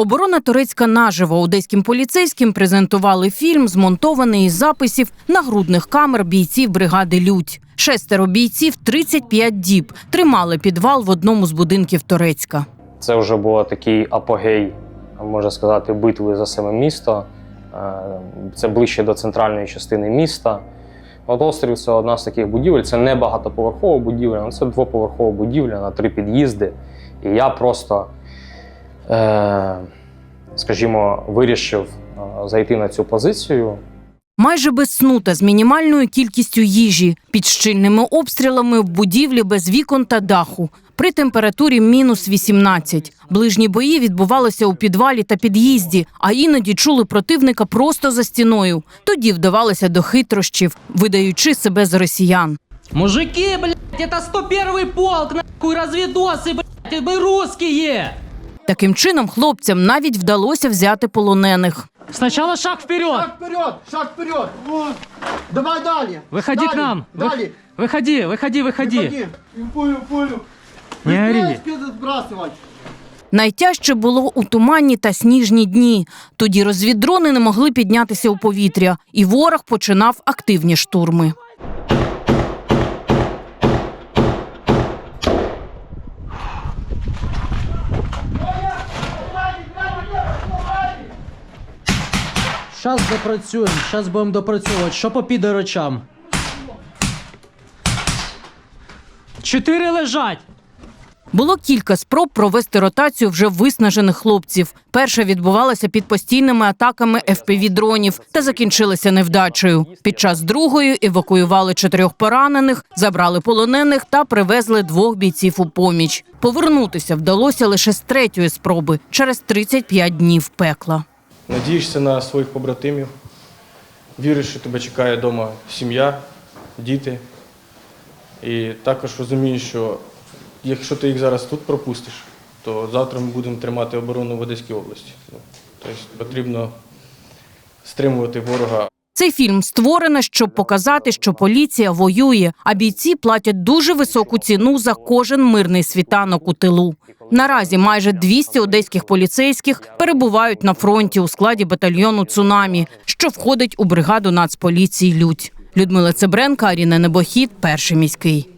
Оборона Турецька наживо одеським поліцейським презентували фільм, змонтований із записів нагрудних камер бійців бригади Людь. Шестеро бійців 35 діб тримали підвал в одному з будинків Торецька. Це вже був такий апогей, можна сказати, битви за саме місто. Е, Це ближче до центральної частини міста. От острів це одна з таких будівель. Це не багатоповерхова будівля, але це двоповерхова будівля на три під'їзди. І я просто, скажімо, вирішив е, зайти на цю позицію. Майже без сну та з мінімальною кількістю їжі, під щільними обстрілами в будівлі без вікон та даху. При температурі мінус 18. Ближні бої відбувалися у підвалі та під'їзді, а іноді чули противника просто за стіною. Тоді вдавалося до хитрощів, видаючи себе за росіян. Мужики, блядь, это 101 полк, нахуй разведосы, блядь, мы русские! Таким чином хлопцям навіть вдалося взяти полонених. Сначала шаг вперед! Шаг вперед, шаг вперед. Вот. Давай далее. Выходи Далее, к нам! Вы- Далее. Выходи, выходи, выходи! Выходи. И пулю, пулю. Не Быстрее ори. спиды сбрасывать. Найтяжче було у туманні та сніжні дні. Тоді розвіддрони не могли піднятися у повітря, і ворог починав активні штурми. Щас допрацюємо, щас будемо допрацьовувати. Що по підорочам? Чотири лежать! Було кілька спроб провести ротацію вже виснажених хлопців. Перша відбувалася під постійними атаками FPV-дронів та закінчилася невдачею. Під час другої евакуювали чотирьох поранених, забрали полонених та привезли двох бійців у поміч. Повернутися вдалося лише з третьої спроби через 35 днів пекла. Надієшся на своїх побратимів, віриш, що тебе чекає вдома сім'я, діти. І також розумієш, що якщо ти їх зараз тут пропустиш, то завтра ми будемо тримати оборону в Одеській області. Ну, Тобто потрібно стримувати ворога. Цей фільм створено, щоб показати, що поліція воює, а бійці платять дуже високу ціну за кожен мирний світанок у тилу. Наразі майже 200 одеських поліцейських перебувають на фронті у складі батальйону Цунамі, що входить у бригаду Нацполіції Людь. Людмила Цебренка, Аріна Небохід, перший міський.